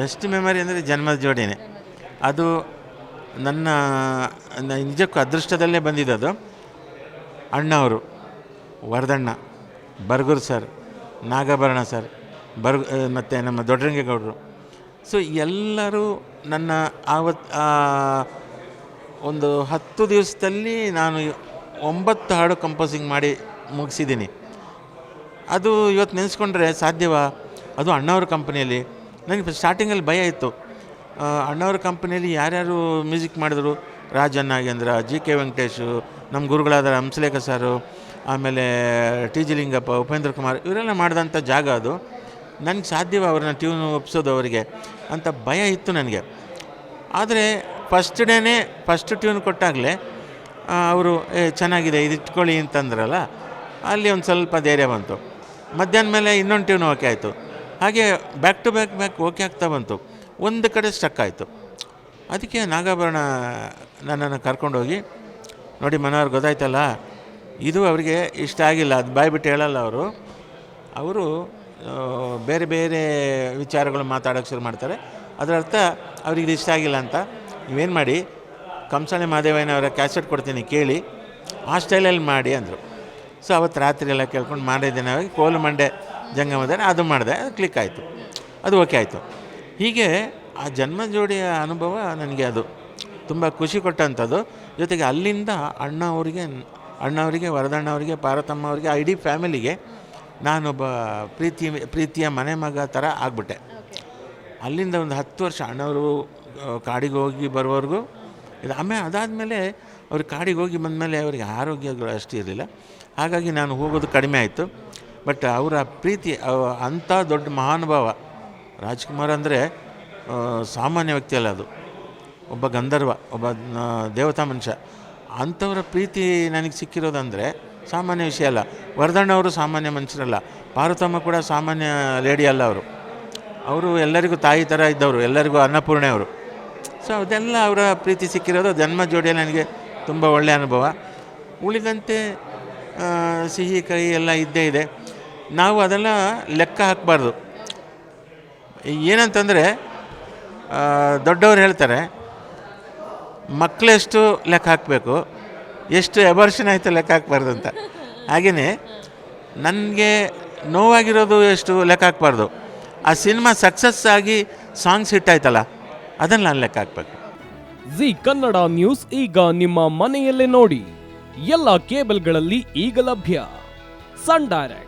Best memory ಅಂದರೆ ಜನ್ಮದ ಜೋಡಿನೆ. ಅದು ನನ್ನ ನಿಜಕ್ಕೂ ಅದೃಷ್ಟದಲ್ಲೇ ಬಂದಿದ್ದದು ಅಣ್ಣವರು, ವರದಣ್ಣ, ಬರ್ಗೂರು ಸರ್, ನಾಗಾಭರಣ ಸರ್ ಬರ್ಗು ಮತ್ತು ನಮ್ಮ ದೊಡ್ಡರಂಗೇಗೌಡರು. ಸೊ ಎಲ್ಲರೂ ನನ್ನ ಆವತ್ತು ಒಂದು ಹತ್ತು ದಿವಸದಲ್ಲಿ ನಾನು ಒಂಬತ್ತು ಹಾಡು ಕಂಪೋಸಿಂಗ್ ಮಾಡಿ ಮುಗಿಸಿದ್ದೀನಿ. ಅದು ಇವತ್ತು ನೆನೆಸ್ಕೊಂಡ್ರೆ ಸಾಧ್ಯವಾ? ಅದು ಅಣ್ಣವ್ರ ಕಂಪ್ನಿಯಲ್ಲಿ ನನಗೆ ಸ್ಟಾರ್ಟಿಂಗಲ್ಲಿ ಭಯ ಇತ್ತು. ಅಣ್ಣವ್ರ ಕಂಪ್ನಿಯಲ್ಲಿ ಯಾರ್ಯಾರು ಮ್ಯೂಸಿಕ್ ಮಾಡಿದ್ರು? ರಾಜ ನಾಗೇಂದ್ರ ಜಿ ಕೆ ವೆಂಕಟೇಶು ನಮ್ಮ ಗುರುಗಳಾದ ಹಂಸಲೇಖ ಸಾರು ಆಮೇಲೆ ಟಿ ಜಿ ಲಿಂಗಪ್ಪ ಉಪೇಂದ್ರ ಕುಮಾರ್, ಇವರೆಲ್ಲ ಮಾಡಿದಂಥ ಜಾಗ ಅದು. ನನಗೆ ಸಾಧ್ಯವ ಅವ್ರನ್ನ ಟ್ಯೂನ್ ಒಪ್ಸೋದು ಅವರಿಗೆ ಅಂತ ಭಯ ಇತ್ತು ನನಗೆ. ಆದರೆ ಫಸ್ಟ್ ಡೇನೇ ಫಸ್ಟ್ ಟ್ಯೂನ್ ಕೊಟ್ಟಾಗಲೇ ಅವರು, ಏ, ಚೆನ್ನಾಗಿದೆ, ಇದು ಇಟ್ಕೊಳ್ಳಿ ಅಂತಂದ್ರಲ್ಲ, ಅಲ್ಲಿ ಒಂದು ಸ್ವಲ್ಪ ಧೈರ್ಯ ಬಂತು. ಮಧ್ಯಾಹ್ನ ಮೇಲೆ ಇನ್ನೊಂದು ಟ್ಯೂನ್ ಓಕೆ ಆಯಿತು. ಹಾಗೆ back to back back okay ಆಗ್ತಾ ಬಂತು. ಒಂದು ಕಡೆ ಸ್ಟಕ್ ಆಯಿತು. ಅದಕ್ಕೆ ನಾಗಾಭರಣ ನನ್ನನ್ನು ಕರ್ಕೊಂಡೋಗಿ, ನೋಡಿ ಮನೋಹರ್, ಗೊತ್ತಾಯ್ತಲ್ಲ? ಇದು ಅವರಿಗೆ ಇಷ್ಟ ಆಗಿಲ್ಲ. ಅದು ಬಾಯ್ಬಿಟ್ಟು ಹೇಳಲ್ಲ ಅವರು. ಅವರು ಬೇರೆ ಬೇರೆ ವಿಚಾರಗಳು ಮಾತಾಡೋಕ್ಕೆ ಶುರು ಮಾಡ್ತಾರೆ. ಅದರ ಅರ್ಥ ಅವ್ರಿಗೆ ಇದು ಇಷ್ಟ ಆಗಿಲ್ಲ ಅಂತ. ನೀವೇನು ಮಾಡಿ, ಕಂಸಾಳೆ ಮಾದೇವಯ್ಯನವರ ಕ್ಯಾಸೆಟ್ ಕೊಡ್ತೀನಿ ಕೇಳಿ, ಆ ಸ್ಟೈಲಲ್ಲಿ ಮಾಡಿ ಅಂದರು. ಸೊ ಅವತ್ತು ರಾತ್ರಿ ಎಲ್ಲ ಕೇಳ್ಕೊಂಡು ಮಾಡಿದ್ದೇನೆ ಅವಾಗ ಕೋಲು ಮಂಡೆ ಜಂಗಮದಲ್ಲಿ ಅದು ಮಾಡಿದೆ ಅದು ಕ್ಲಿಕ್ ಆಯಿತು. ಅದು ಓಕೆ ಆಯಿತು. ಹೀಗೆ ಆ ಜನ್ಮ ಜೋಡಿಯ ಅನುಭವ ನನಗೆ ಅದು. ತುಂಬ ಖುಷಿ ಕೊಟ್ಟಂಥದ್ದು. ಜೊತೆಗೆ ಅಲ್ಲಿಂದ ಅಣ್ಣ ಅವರಿಗೆ ಅಣ್ಣ ಅವರಿಗೆ ವರದಣ್ಣ ಅವರಿಗೆ ಪಾರತಮ್ಮ ಅವರಿಗೆ ಇಡೀ ಫ್ಯಾಮಿಲಿಗೆ ನಾನೊಬ್ಬ ಪ್ರೀತಿ ಪ್ರೀತಿಯ ಮನೆ ಮಗ ಥರ ಆಗ್ಬಿಟ್ಟೆ. ಅಲ್ಲಿಂದ ಒಂದು ಹತ್ತು ವರ್ಷ ಅಣ್ಣವರು ಆ, ಕಾಡಿಗೆ ಹೋಗಿ ಬರೋವರೆಗೂ ಇದು ಆಮೇಲೆ ಅದಾದಮೇಲೆ ಅವ್ರು ಕಾಡಿಗೆ ಹೋಗಿ ಬಂದಮೇಲೆ ಅವರಿಗೆ ಆರೋಗ್ಯಗಳು ಅಷ್ಟು ಇರಲಿಲ್ಲ. ಹಾಗಾಗಿ ನಾನು ಹೋಗೋದು ಕಡಿಮೆ ಆಯಿತು. ಬಟ್ ಅವರ ಪ್ರೀತಿ ಅಂಥ ದೊಡ್ಡ ಮಹಾನುಭಾವ. ರಾಜ್ಕುಮಾರ್ ಅಂದರೆ ಸಾಮಾನ್ಯ ವ್ಯಕ್ತಿ ಅಲ್ಲ ಅದು. ಒಬ್ಬ ಗಂಧರ್ವ, ಒಬ್ಬ ದೇವತಾ ಮನುಷ್ಯ. ಅಂಥವರ ಪ್ರೀತಿ ನನಗೆ ಸಿಕ್ಕಿರೋದಂದರೆ ಸಾಮಾನ್ಯ ವಿಷಯ ಅಲ್ಲ. ವರದಣ್ಣವರು ಸಾಮಾನ್ಯ ಮನುಷ್ಯರಲ್ಲ. ಪಾರ್ವತಮ್ಮ ಕೂಡ ಸಾಮಾನ್ಯ ಲೇಡಿ ಅಲ್ಲ ಅವರು. ಅವರು ಎಲ್ಲರಿಗೂ ತಾಯಿ ಥರ ಇದ್ದವರು, ಎಲ್ಲರಿಗೂ ಅನ್ನಪೂರ್ಣೆ ಅವರು. ಸೊ ಅದೆಲ್ಲ ಅವರ ಪ್ರೀತಿ ಸಿಕ್ಕಿರೋದು. ಜನ್ಮ ಜೋಡಿ ನನಗೆ ತುಂಬ ಒಳ್ಳೆಯ ಅನುಭವ. ಉಳಿದಂತೆ ಸಿಹಿ, ಕಹಿ ಎಲ್ಲ ಇದ್ದೇ ಇದೆ. ನಾವು ಅದನ್ನು ಲೆಕ್ಕ ಹಾಕಬಾರ್ದು. ಏನಂತಂದರೆ ದೊಡ್ಡವ್ರು ಹೇಳ್ತಾರೆ ಮಕ್ಕಳೆಷ್ಟು ಲೆಕ್ಕ ಹಾಕಬೇಕು, ಎಷ್ಟು ಎಬರ್ಷನ್ ಆಯಿತು ಲೆಕ್ಕ ಹಾಕ್ಬಾರ್ದು ಅಂತ. ಹಾಗೆಯೇ ನನಗೆ ನೋವಾಗಿರೋದು ಎಷ್ಟು ಲೆಕ್ಕ ಹಾಕ್ಬಾರ್ದು. ಆ ಸಿನಿಮಾ ಸಕ್ಸಸ್ ಆಗಿ ಸಾಂಗ್ಸ್ ಹಿಟ್ ಆಯ್ತಲ್ಲ, ಅದನ್ನು ನಾನು ಲೆಕ್ಕ ಹಾಕ್ಬೇಕು. ಜಿ ಕನ್ನಡ ನ್ಯೂಸ್ ಈಗ ನಿಮ್ಮ ಮನೆಯಲ್ಲೇ ನೋಡಿ. ಎಲ್ಲ ಕೇಬಲ್ಗಳಲ್ಲಿ ಈಗ ಲಭ್ಯ. ಸನ್ ಡೈರೆಕ್ಟ್